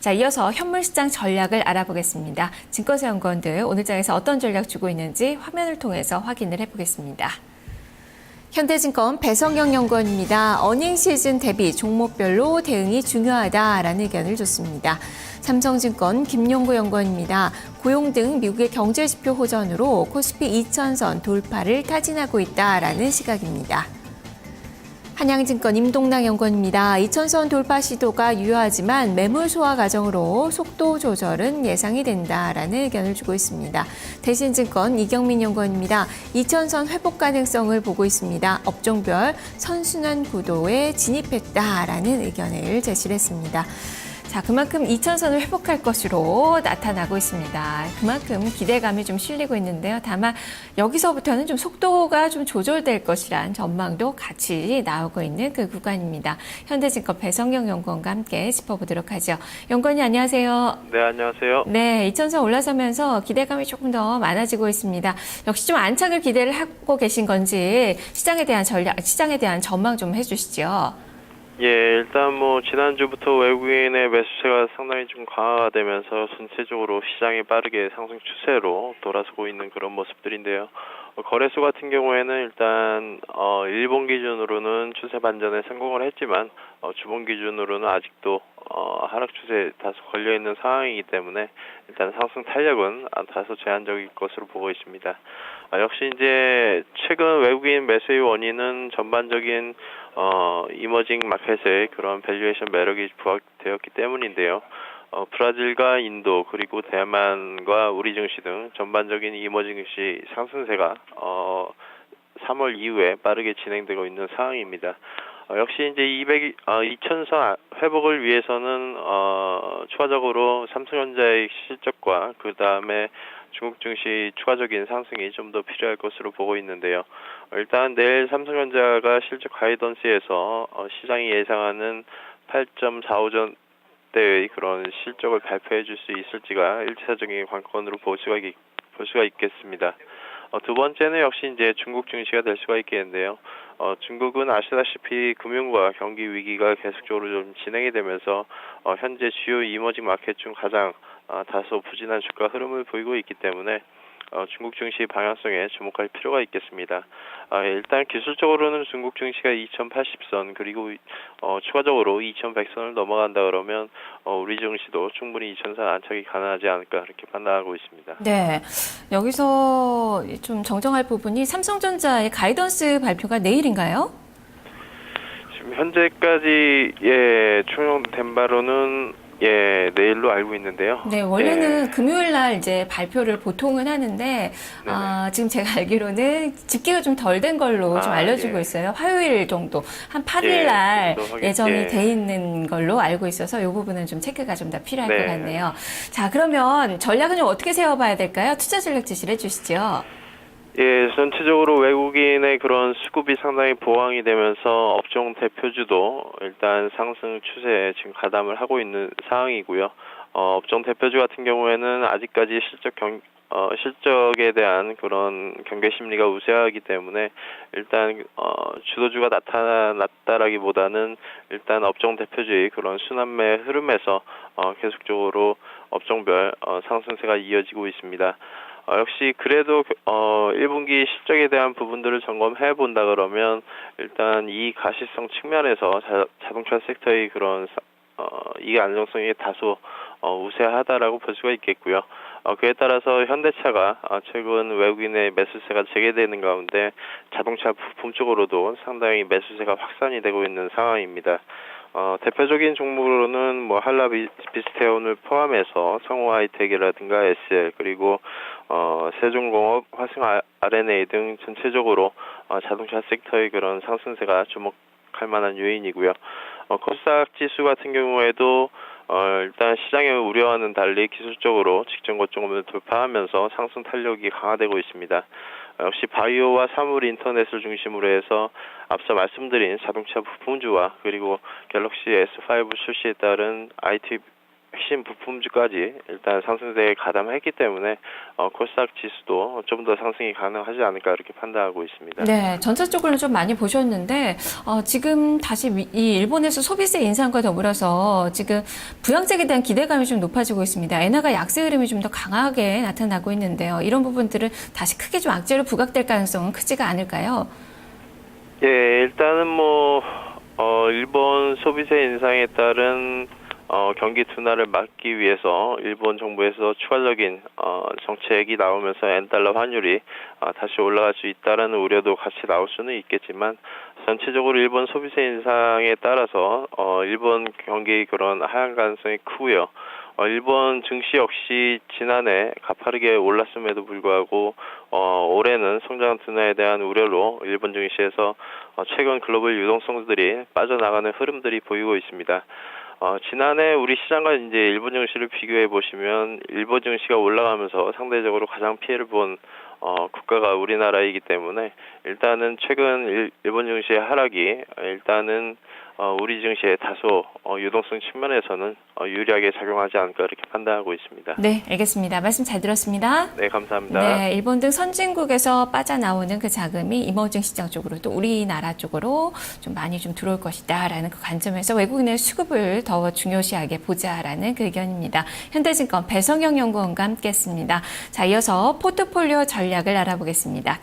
자, 이어서 현물 시장 전략을 알아보겠습니다. 증권사 연구원들 오늘 장에서 어떤 전략 주고 있는지 화면을 통해서 확인을 해보겠습니다. 현대증권 배성영 연구원입니다. 어닝 시즌 대비 종목별로 대응이 중요하다라는 의견을 줬습니다. 삼성증권 김용구 연구원입니다. 고용 등 미국의 경제 지표 호전으로 코스피 2000선 돌파를 타진하고 있다라는 시각입니다. 한양증권 임동랑 연구원입니다. 2000선 돌파 시도가 유효하지만 매물 소화 과정으로 속도 조절은 예상이 된다라는 의견을 주고 있습니다. 대신증권 이경민 연구원입니다. 2000선 회복 가능성을 보고 있습니다. 업종별 선순환 구도에 진입했다라는 의견을 제시를 했습니다. 자, 그만큼 2000선을 회복할 것으로 나타나고 있습니다. 그만큼 기대감이 좀 실리고 있는데요. 다만 여기서부터는 좀 속도가 좀 조절될 것이란 전망도 같이 나오고 있는 그 구간입니다. 현대증권 배성경 연구원과 함께 짚어보도록 하죠. 연구원님 안녕하세요. 네, 안녕하세요. 네, 2000선 올라서면서 기대감이 조금 더 많아지고 있습니다. 역시 좀 안착을 기대를 하고 계신 건지 시장에 대한 전략, 시장에 대한 전망 좀 해주시죠. 예, 일단 뭐 지난주부터 외국인의 매수세가 상당히 좀 강화가 되면서 전체적으로 시장이 빠르게 상승 추세로 돌아서고 있는 그런 모습들인데요. 어, 거래소 같은 경우에는 일단 어 일본 기준으로는 추세 반전에 성공을 했지만 어 주봉 기준으로는 아직도 어 하락 추세에 다소 걸려 있는 상황이기 때문에 일단 상승 탄력은 아, 다소 제한적일 것으로 보고 있습니다. 아, 역시 이제 최근 외국인 매수의 원인은 전반적인 어 이머징 마켓의 그런 밸류에이션 매력이 부각되었기 때문인데요. 어, 브라질과 인도 그리고 대만과 우리 증시 등 전반적인 이머징 증시 상승세가 어 3월 이후에 빠르게 진행되고 있는 상황입니다. 어, 역시 이제 200, 어, 2000선 회복을 위해서는 어, 추가적으로 삼성전자의 실적과 그 다음에 중국 증시 추가적인 상승이 좀 더 필요할 것으로 보고 있는데요. 어, 일단 내일 삼성전자가 실적 가이던스에서 어, 시장이 예상하는 8.45전 때의 그런 실적을 발표해 줄 수 있을지가 일차적인 관건으로 볼 수가, 있, 볼 수가 있겠습니다. 어, 두 번째는 역시 이제 중국 증시가 될 수가 있겠는데요. 어, 중국은 아시다시피 금융과 경기 위기가 계속적으로 좀 진행이 되면서 어, 현재 주요 이머징 마켓 중 가장 어, 다소 부진한 주가 흐름을 보이고 있기 때문에 어, 중국 증시 방향성에 주목할 필요가 있겠습니다. 아, 일단 기술적으로는 중국 증시가 2080선 그리고 어, 추가적으로 2100선을 넘어간다 그러면 어, 우리 증시도 충분히 2000선 안착이 가능하지 않을까 그렇게 판단하고 있습니다. 네. 여기서 좀 정정할 부분이 삼성전자의 가이던스 발표가 내일인가요? 지금 현재까지 예 충용된 바로는 예 내일로 알고 있는데요. 네, 원래는 예, 금요일 날 이제 발표를 보통은 하는데, 아, 지금 제가 알기로는 집계가 좀 덜 된 걸로 좀 아, 알려지고 예. 있어요. 화요일 정도, 한 8일 예, 날 좀더 확인- 예정이 예. 돼 있는 걸로 알고 있어서 이 부분은 좀 체크가 좀 더 필요할 네. 것 같네요. 자, 그러면 전략은 좀 어떻게 세워봐야 될까요? 투자 전략 지시를 해주시죠. 예, 전체적으로 외국인의 그런 수급이 상당히 보강이 되면서 업종 대표주도 일단 상승 추세에 지금 가담을 하고 있는 상황이고요. 어, 업종 대표주 같은 경우에는 아직까지 실적 경, 어, 실적에 대한 그런 경계 심리가 우세하기 때문에 일단 어, 주도주가 나타났다라기보다는 일단 업종 대표주의 그런 순환매 흐름에서 어, 계속적으로 업종별 어, 상승세가 이어지고 있습니다. 어, 역시 그래도 어 1분기 실적에 대한 부분들을 점검해 본다 그러면 일단 이 가시성 측면에서 자, 자동차 섹터의 그런 사- 어 이익 안정성이 다소 어 우세하다라고 볼 수가 있겠고요. 어 그에 따라서 현대차가 어, 최근 외국인의 매수세가 재개되는 가운데 자동차 부품 쪽으로도 상당히 매수세가 확산이 되고 있는 상황입니다. 어, 대표적인 종목으로는 뭐 한라 비- 비스테온을 포함해서 성호 하이텍이라든가 SL 그리고 어, 세종공업, 화승 아- RNA 등 전체적으로 어, 자동차 섹터의 그런 상승세가 주목할 만한 요인이고요. 어, 코스닥 지수 같은 경우에도 어, 일단 시장의 우려와는 달리 기술적으로 직전 고점을 돌파하면서 상승 탄력이 강화되고 있습니다. 어, 역시 바이오와 사물 인터넷을 중심으로 해서 앞서 말씀드린 자동차 부품주와 그리고 갤럭시 S5 출시에 따른 IT 핵심 부품주까지 일단 상승세에 가담했기 때문에 어, 코스닥 지수도 좀 더 상승이 가능하지 않을까 이렇게 판단하고 있습니다. 네, 전체적으로는 좀 많이 보셨는데 어, 지금 다시 미- 이 일본에서 소비세 인상과 더불어서 지금 부양책에 대한 기대감이 좀 높아지고 있습니다. 엔화가 약세 흐름이 좀 더 강하게 나타나고 있는데요. 이런 부분들은 다시 크게 좀 악재로 부각될 가능성은 크지가 않을까요? 예, 일단은 뭐 어, 일본 소비세 인상에 따른 어, 경기 둔화를 막기 위해서 일본 정부에서 추가적인 어, 정책이 나오면서 엔달러 환율이 어, 다시 올라갈 수 있다라는 우려도 같이 나올 수는 있겠지만 전체적으로 일본 소비세 인상에 따라서 어, 일본 경기 그런 하향 가능성이 크고요. 어, 일본 증시 역시 지난해 가파르게 올랐음에도 불구하고 어, 올해는 성장 둔화에 대한 우려로 일본 증시에서 어, 최근 글로벌 유동성들이 빠져나가는 흐름들이 보이고 있습니다. 어, 지난해 우리 시장과 이제 일본 증시를 비교해 보시면 일본 증시가 올라가면서 상대적으로 가장 피해를 본 어, 국가가 우리나라이기 때문에 일단은 최근 일, 일본 증시의 하락이 일단은 어, 우리 증시에 다소 어, 유동성 측면에서는 어, 유리하게 작용하지 않을까 이렇게 판단하고 있습니다. 네, 알겠습니다. 말씀 잘 들었습니다. 네, 감사합니다. 네, 일본 등 선진국에서 빠져나오는 그 자금이 이머징 시장 쪽으로 또 우리나라 쪽으로 좀 많이 좀 들어올 것이다라는 그 관점에서 외국인의 수급을 더 중요시하게 보자라는 그 의견입니다. 현대증권 배성영 연구원과 함께했습니다. 자, 이어서 포트폴리오 전략을 알아보겠습니다.